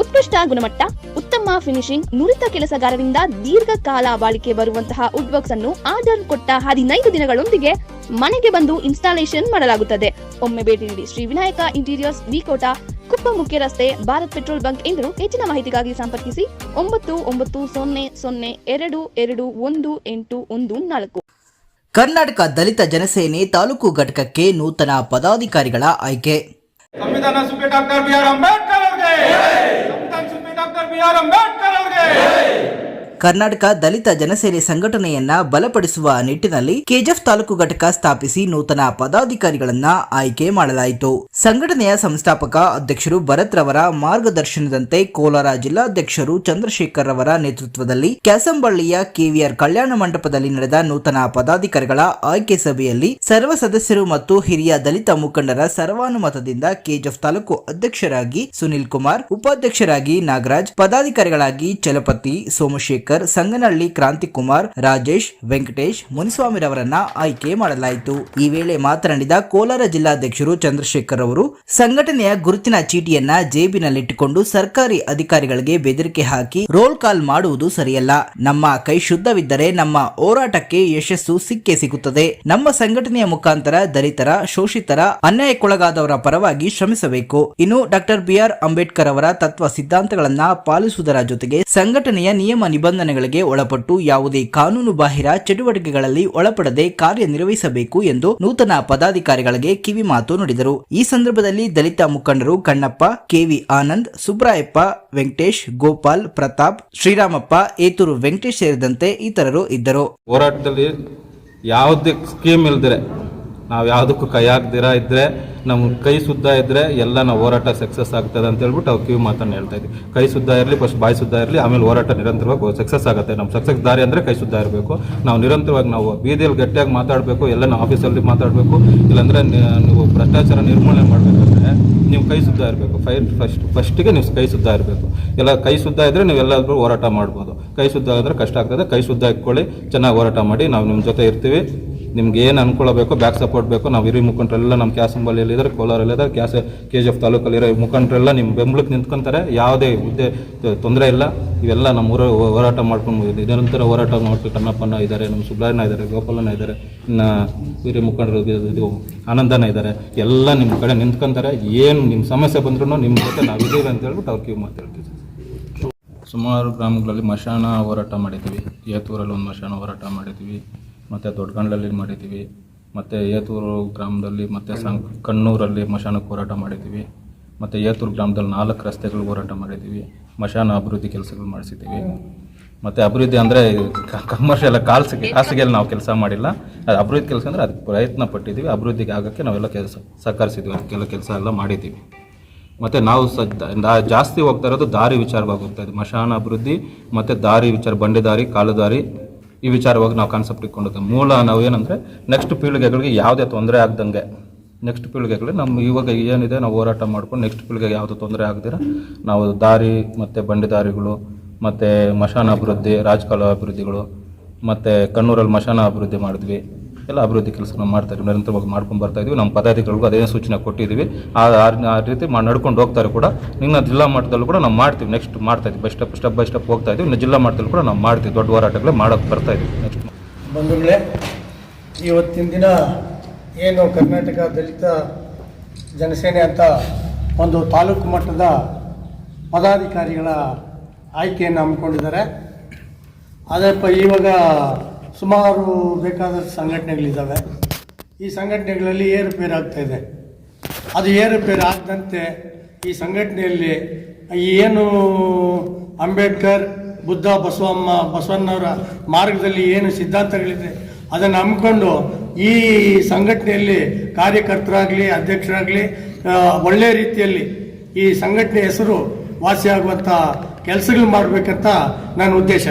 ಉತ್ಕೃಷ್ಟ ಗುಣಮಟ್ಟ, ಉತ್ತಮ ಫಿನಿಶಿಂಗ್ ನುರಿತ ಕೆಲಸಗಾರರಿಂದ ದೀರ್ಘಕಾಲ ಬಾಳಿಕೆ ಬರುವಂತಹ ವುಡ್ ವರ್ಕ್ಸ್ ಅನ್ನು ಆರ್ಡರ್ ಕೊಟ್ಟ ಹದಿನೈದು ದಿನಗಳೊಂದಿಗೆ ಮನೆಗೆ ಬಂದು ಇನ್ಸ್ಟಾಲೇಷನ್ ಮಾಡಲಾಗುತ್ತದೆ. ಒಮ್ಮೆ ಭೇಟಿ ನೀಡಿ ಶ್ರೀ ವಿನಾಯಕ ಇಂಟೀರಿಯರ್ಸ್ ವಿಕೋಟ ಕುಪ್ಪ ಮುಖ್ಯ ರಸ್ತೆ, ಭಾರತ್ ಪೆಟ್ರೋಲ್ ಬಂಕ್ ಎಂದು ಹೆಚ್ಚಿನ ಮಾಹಿತಿಗಾಗಿ ಸಂಪರ್ಕಿಸಿ ಒಂಬತ್ತು ಒಂಬತ್ತು ಸೊನ್ನೆ ಸೊನ್ನೆ ಎರಡು ಎರಡು ಒಂದು ಎಂಟು ಒಂದು ನಾಲ್ಕು. ಕರ್ನಾಟಕ ದಲಿತ ಜನಸೇನೆ ತಾಲೂಕು ಘಟಕಕ್ಕೆ ನೂತನ ಪದಾಧಿಕಾರಿಗಳ ಆಯ್ಕೆ. ಸಂವಿಧಾನ ಶಿಲ್ಪಿ ಡಾಕ್ಟರ್ ಬಿ ಆರ್ ಅಂಬೇಡ್ಕರ್ ಅವರಿಗೆ ಸಂವಿಧಾನ ಶಿಲ್ಪಿ ಡಾಕ್ಟರ್ ಬಿ ಆರ್ ಅಂಬೇಡ್ಕರ್ ಅವರಿಗೆ ಕರ್ನಾಟಕ ದಲಿತ ಜನಸೇನೆ ಸಂಘಟನೆಯನ್ನ ಬಲಪಡಿಸುವ ನಿಟ್ಟಿನಲ್ಲಿ ಕೆಜಿಎಫ್ ತಾಲೂಕು ಘಟಕ ಸ್ಥಾಪಿಸಿ ನೂತನ ಪದಾಧಿಕಾರಿಗಳನ್ನ ಆಯ್ಕೆ ಮಾಡಲಾಯಿತು. ಸಂಘಟನೆಯ ಸಂಸ್ಥಾಪಕ ಅಧ್ಯಕ್ಷರು ಭರತ್ ರವರ ಮಾರ್ಗದರ್ಶನದಂತೆ ಕೋಲಾರ ಜಿಲ್ಲಾಧ್ಯಕ್ಷರು ಚಂದ್ರಶೇಖರ್ ರವರ ನೇತೃತ್ವದಲ್ಲಿ ಕ್ಯಾಸಂಬಳ್ಳಿಯ ಕೆವಿಆರ್ ಕಲ್ಯಾಣ ಮಂಟಪದಲ್ಲಿ ನಡೆದ ನೂತನ ಪದಾಧಿಕಾರಿಗಳ ಆಯ್ಕೆ ಸಭೆಯಲ್ಲಿ ಸರ್ವ ಸದಸ್ಯರು ಮತ್ತು ಹಿರಿಯ ದಲಿತ ಮುಖಂಡರ ಸರ್ವಾನುಮತದಿಂದ ಕೆಜಿಎಫ್ ತಾಲೂಕು ಅಧ್ಯಕ್ಷರಾಗಿ ಸುನಿಲ್ ಕುಮಾರ್, ಉಪಾಧ್ಯಕ್ಷರಾಗಿ ನಾಗರಾಜ್, ಪದಾಧಿಕಾರಿಗಳಾಗಿ ಚಲಪತಿ ಸೋಮಶೇಖರ್ ಸಂಗನಹಳ್ಳಿ ಕ್ರಾಂತಿಕುಮಾರ್, ರಾಜೇಶ್, ವೆಂಕಟೇಶ್ ಮುನಿಸ್ವಾಮಿರವರನ್ನ ಆಯ್ಕೆ ಮಾಡಲಾಯಿತು. ಈ ವೇಳೆ ಮಾತನಾಡಿದ ಕೋಲಾರ ಜಿಲ್ಲಾಧ್ಯಕ್ಷರು ಚಂದ್ರಶೇಖರ್ ಅವರು, ಸಂಘಟನೆಯ ಗುರುತಿನ ಚೀಟಿಯನ್ನ ಜೇಬಿನಲ್ಲಿಟ್ಟುಕೊಂಡು ಸರ್ಕಾರಿ ಅಧಿಕಾರಿಗಳಿಗೆ ಬೆದರಿಕೆ ಹಾಕಿ ರೋಲ್ ಕಾಲ್ ಮಾಡುವುದು ಸರಿಯಲ್ಲ. ನಮ್ಮ ಕೈ ಶುದ್ಧವಿದ್ದರೆ ನಮ್ಮ ಹೋರಾಟಕ್ಕೆ ಯಶಸ್ಸು ಸಿಕ್ಕೇ ಸಿಗುತ್ತದೆ. ನಮ್ಮ ಸಂಘಟನೆಯ ಮುಖಾಂತರ ದಲಿತರ, ಶೋಷಿತರ, ಅನ್ಯಾಯಕ್ಕೊಳಗಾದವರ ಪರವಾಗಿ ಶ್ರಮಿಸಬೇಕು. ಇನ್ನು ಡಾಕ್ಟರ್ ಬಿಆರ್ ಅಂಬೇಡ್ಕರ್ ಅವರ ತತ್ವ ಸಿದ್ಧಾಂತಗಳನ್ನ ಪಾಲಿಸುವುದರ ಜೊತೆಗೆ ಸಂಘಟನೆಯ ನಿಯಮ ನಿಬಂಧನೆಗಳಿಗೆ ಒಳಪಟ್ಟು ಯಾವುದೇ ಕಾನೂನು ಬಾಹಿರ ಚಟುವಟಿಕೆಗಳಲ್ಲಿ ಒಳಪಡದೆ ಕಾರ್ಯನಿರ್ವಹಿಸಬೇಕು ಎಂದು ನೂತನ ಪದಾಧಿಕಾರಿಗಳಿಗೆ ಕಿವಿ ಮಾತು ನುಡಿದರು. ಈ ಸಂದರ್ಭದಲ್ಲಿ ದಲಿತ ಮುಖಂಡರು ಕಣ್ಣಪ್ಪ, ಕೆವಿ ಆನಂದ್, ಸುಬ್ರಾಯಪ್ಪ, ವೆಂಕಟೇಶ್, ಗೋಪಾಲ್, ಪ್ರತಾಪ್, ಶ್ರೀರಾಮಪ್ಪ, ಏತೂರು ವೆಂಕಟೇಶ್ ಸೇರಿದಂತೆ ಇತರರು ಇದ್ದರು. ಹೋರಾಟದಲ್ಲಿ ಯಾವುದೇ ಸ್ಕೀಮ್ ಇಲ್ದಿರೆ, ನಾವು ಯಾವುದಕ್ಕೂ ಕೈ ಹಾಕ್ದಿರ ಇದ್ರೆ ನಮ್ಮ ಕೈ ಶುದ್ಧ ಇದ್ರೆ ಎಲ್ಲ ನಾವು ಹೋರಾಟ ಸಕ್ಸಸ್ ಆಗ್ತದೆ ಅಂತ ಹೇಳ್ಬಿಟ್ಟು ಅವ್ರು ಕಿವಿ ಮಾತನ್ನು ಹೇಳ್ತಾ ಇದ್ವಿ. ಕೈ ಶುದ್ಧ ಇರಲಿ ಫಸ್ಟ್ ಬಾಯಿ ಶುದ್ಧ ಇರಲಿ, ಆಮೇಲೆ ಹೋರಾಟ ನಿರಂತರವಾಗಿ ಸಕ್ಸಸ್ ಆಗುತ್ತೆ. ನಮ್ಮ ಸಕ್ಸಸ್ ದಾರಿ ಅಂದರೆ ಕೈ ಶುದ್ಧ ಇರಬೇಕು. ನಾವು ನಿರಂತರವಾಗಿ ನಾವು ಬೀದಿಯಲ್ಲಿ ಗಟ್ಟಿಯಾಗಿ ಮಾತಾಡಬೇಕು, ಎಲ್ಲ ನಾವು ಆಫೀಸಲ್ಲಿ ಮಾತಾಡಬೇಕು. ಇಲ್ಲಾಂದರೆ ನೀವು ಭ್ರಷ್ಟಾಚಾರ ನಿರ್ಮೂಲನೆ ಮಾಡಬೇಕಂದ್ರೆ ನೀವು ಕೈ ಶುದ್ಧ ಇರಬೇಕು. ಫೈರ್ ಫಸ್ಟ್ ಫಸ್ಟಿಗೆ ನೀವು ಕೈ ಶುದ್ಧ ಇರಬೇಕು. ಎಲ್ಲ ಕೈ ಶುದ್ಧ ಇದ್ದರೆ ನೀವು ಎಲ್ಲಾದ್ರೂ ಹೋರಾಟ ಮಾಡ್ಬೋದು. ಕೈ ಶುದ್ಧ ಆದರೆ ಕಷ್ಟ ಆಗ್ತದೆ. ಕೈ ಶುದ್ಧ ಇಟ್ಕೊಳ್ಳಿ. ಚೆನ್ನಾಗಿ ಹೋರಾಟ ಮಾಡಿ. ನಾವು ನಿಮ್ಮ ಜೊತೆ ಇರ್ತೀವಿ. ನಿಮ್ಗೆ ಏನು ಅನುಕೂಲ ಬೇಕೋ ಬ್ಯಾಕ್ ಸಪೋರ್ಟ್ ಬೇಕು. ನಾವು ಇರೋ ಮುಖಂಡರೆಲ್ಲ ನಮ್ಮ ಕ್ಯಾಸಂಬಲ್ಲಿಯಲ್ಲಿ ಇದ್ದಾರೆ ಕೋಲಾರಲ್ಲಿ ಇದ್ದಾರೆ ಕ್ಯಾಸ ಕೆ ಜಿ ಎಫ್ ತಾಲೂಕಲ್ಲಿರೋ ಮುಖಂಡರೆಲ್ಲ ನಿಮ್ಮ ಬೆಂಬಲಕ್ಕೆ ನಿಂತ್ಕೊಂತಾರೆ. ಯಾವುದೇ ಹುದ್ದೆ ತೊಂದರೆ ಇಲ್ಲ. ಇವೆಲ್ಲ ನಮ್ಮ ಊರ ಹೋರಾಟ ಮಾಡ್ಕೊಂಡು ನಿರಂತರ ಹೋರಾಟ ಮಾಡ್ಕೊಂಡು ಕಣ್ಣಪ್ಪನ ಇದ್ದಾರೆ ನಮ್ಮ ಸುಬ್ರಾಯಣ್ಣ ಇದ್ದಾರೆ ಗೋಪಾಲನ ಇದ್ದಾರೆ ಇನ್ನು ಹಿರಿಯ ಮುಖಂಡರು ಇದು ಆನಂದನ ಇದ್ದಾರೆ ಎಲ್ಲ ನಿಮ್ಮ ಕಡೆ ನಿಂತ್ಕೊಂತಾರೆ. ಏನು ನಿಮ್ಮ ಸಮಸ್ಯೆ ಬಂದ್ರೂ ನಿಮ್ಮ ಜೊತೆ ನಾವು ಇದ್ದೀವಿ ಅಂತ ಹೇಳ್ಬಿಟ್ಟು ಅವ್ರ ಕಿವಿ ಮಾತಾಡ್ತೀವಿ. ಸುಮಾರು ಗ್ರಾಮಗಳಲ್ಲಿ ಮಶಾನ ಹೋರಾಟ ಮಾಡಿದ್ದೀವಿ ಏತೂರಲ್ಲಿ ಒಂದು ಮಶಾನ ಹೋರಾಟ ಮಾಡಿದ್ದೀವಿ ಮತ್ತು ದೊಡ್ಡಗಂಡ್ಲಲ್ಲಿ ಮಾಡಿದ್ದೀವಿ, ಮತ್ತು ಏತೂರು ಗ್ರಾಮದಲ್ಲಿ, ಮತ್ತು ಸಂ, ಕಣ್ಣೂರಲ್ಲಿ ಮಶಾನಕ್ಕೆ ಹೋರಾಟ ಮಾಡಿದ್ದೀವಿ, ಮತ್ತು ಏತೂರು ಗ್ರಾಮದಲ್ಲಿ ನಾಲ್ಕು ರಸ್ತೆಗಳು ಹೋರಾಟ ಮಾಡಿದ್ದೀವಿ, ಮಶಾನ ಅಭಿವೃದ್ಧಿ ಕೆಲಸಗಳು ಮಾಡಿಸಿದ್ದೀವಿ. ಮತ್ತು ಅಭಿವೃದ್ಧಿ ಅಂದರೆ ಕಮರ್ಷಿಯಲ್ ಕಾಲ್ಸಿಗೆ ಖಾಸಗಿಯಲ್ಲಿ ನಾವು ಕೆಲಸ ಮಾಡಿಲ್ಲ. ಅದು ಅಭಿವೃದ್ಧಿ ಕೆಲಸ ಅಂದರೆ ಅದಕ್ಕೆ ಪ್ರಯತ್ನ ಪಟ್ಟಿದ್ದೀವಿ. ಅಭಿವೃದ್ಧಿಗೆ ಆಗೋಕ್ಕೆ ನಾವೆಲ್ಲ ಕೆಲಸ ಸಹಕರಿಸಿದ್ವಿ ಅದಕ್ಕೆಲ್ಲ ಕೆಲಸ ಎಲ್ಲ ಮಾಡಿದ್ದೀವಿ. ಮತ್ತು ನಾವು ಸ ಜಾಸ್ತಿ ಹೋಗ್ತಾ ಇರೋದು ದಾರಿ ವಿಚಾರವಾಗಿ ಹೋಗ್ತಾ ಇದ್ದೀವಿ ಮಶಾನ ಅಭಿವೃದ್ಧಿ, ಮತ್ತು ದಾರಿ ವಿಚಾರ ಬಂಡೆ ದಾರಿ ಕಾಲು ಈ ವಿಚಾರವಾಗಿ ನಾವು ಕಾನ್ಸೆಪ್ಟ್ ಇಟ್ಕೊಂಡಿದ್ದೆ ಮೂಲ ನಾವು ಏನಂದರೆ ನೆಕ್ಸ್ಟ್ ಪೀಳಿಗೆಗಳಿಗೆ ಯಾವುದೇ ತೊಂದರೆ ಆಗ್ದಂಗೆ ನೆಕ್ಸ್ಟ್ ಪೀಳಿಗೆಗಳಿಗೆ ನಮ್ಮ ಇವಾಗ ಏನಿದೆ, ನಾವು ಹೋರಾಟ ಮಾಡ್ಕೊಂಡು ನೆಕ್ಸ್ಟ್ ಪೀಳಿಗೆಗೆ ಯಾವುದೇ ತೊಂದರೆ ಆಗದಿರ, ನಾವು ದಾರಿ ಮತ್ತು ಬಂಡೆ ದಾರಿಗಳು ಮತ್ತು ಮಶಾನ ಅಭಿವೃದ್ಧಿ ರಾಜಕಾಲ ಅಭಿವೃದ್ಧಿಗಳು, ಮತ್ತು ಕಣ್ಣೂರಲ್ಲಿ ಮಶಾನ ಅಭಿವೃದ್ಧಿ ಮಾಡಿದ್ವಿ. ಎಲ್ಲ ಅಭಿವೃದ್ಧಿ ಕೆಲಸಗಳನ್ನು ಮಾಡ್ತಾ ಇದ್ದೀವಿ, ನಿರಂತರವಾಗಿ ಮಾಡ್ಕೊಂಡು ಬರ್ತಾ ಇದ್ದೀವಿ. ನಮ್ಮ ಪದಾಧಿಕಾರಿಗಳಿಗೂ ಅದೇ ಸೂಚನೆ ಕೊಟ್ಟಿದ್ದೀವಿ. ಆ ರೀತಿ ಮಾ ನಡ್ಕೊಂಡು ಹೋಗ್ತಾರೆ ಕೂಡ. ನಿನ್ನ ಜಿಲ್ಲಾ ಮಟ್ಟದಲ್ಲೂ ಕೂಡ ನಾವು ಮಾಡ್ತೀವಿ. ನೆಕ್ಸ್ಟ್ ಮಾಡ್ತಾ ಇದ್ದೀವಿ. ಸ್ಟೆಪ್ ಸ್ಟೆಪ್ ಬೈ ಸ್ಟೆಪ್ ಹೋಗ್ತಾ ಇದ್ದೀವಿ. ಇನ್ನು ಜಿಲ್ಲಾ ಮಟ್ಟದಲ್ಲೂ ಕೂಡ ನಾವು ಮಾಡ್ತೀವಿ. ದೊಡ್ಡ ಹೋರಾಟಗಳೇ ಮಾಡೋಕ್ಕೆ ಬರ್ತಾ ಇದ್ದೀವಿ. ನೆಕ್ಸ್ಟ್ ಬಂಧುಗಳೇ, ಇವತ್ತಿನ ದಿನ ಏನು ಕರ್ನಾಟಕ ದಲಿತ ಜನಸೇನೆ ಅಂತ ಒಂದು ತಾಲೂಕು ಮಟ್ಟದ ಪದಾಧಿಕಾರಿಗಳ ಆಯ್ಕೆಯನ್ನು ಹಮ್ಮಿಕೊಂಡಿದ್ದಾರೆ. ಅದಪ್ಪ ಇವಾಗ ಸುಮಾರು ಬೇಕಾದಷ್ಟು ಸಂಘಟನೆಗಳಿದ್ದಾವೆ. ಈ ಸಂಘಟನೆಗಳಲ್ಲಿ ಏರುಪೇರು ಇದೆ. ಅದು ಏರುಪೇರು ಆಗದಂತೆ ಈ ಸಂಘಟನೆಯಲ್ಲಿ ಏನು ಅಂಬೇಡ್ಕರ್, ಬುದ್ಧ, ಬಸವಮ್ಮ, ಬಸವಣ್ಣವರ ಮಾರ್ಗದಲ್ಲಿ ಏನು ಸಿದ್ಧಾಂತಗಳಿದೆ, ಅದನ್ನು ಹಮ್ಮಿಕೊಂಡು ಈ ಸಂಘಟನೆಯಲ್ಲಿ ಕಾರ್ಯಕರ್ತರಾಗಲಿ, ಅಧ್ಯಕ್ಷರಾಗಲಿ ಒಳ್ಳೆಯ ರೀತಿಯಲ್ಲಿ ಈ ಸಂಘಟನೆ ಹೆಸರು ವಾಸಿಯಾಗುವಂಥ ಕೆಲಸಗಳು ಮಾಡಬೇಕಂತ ನನ್ನ ಉದ್ದೇಶ.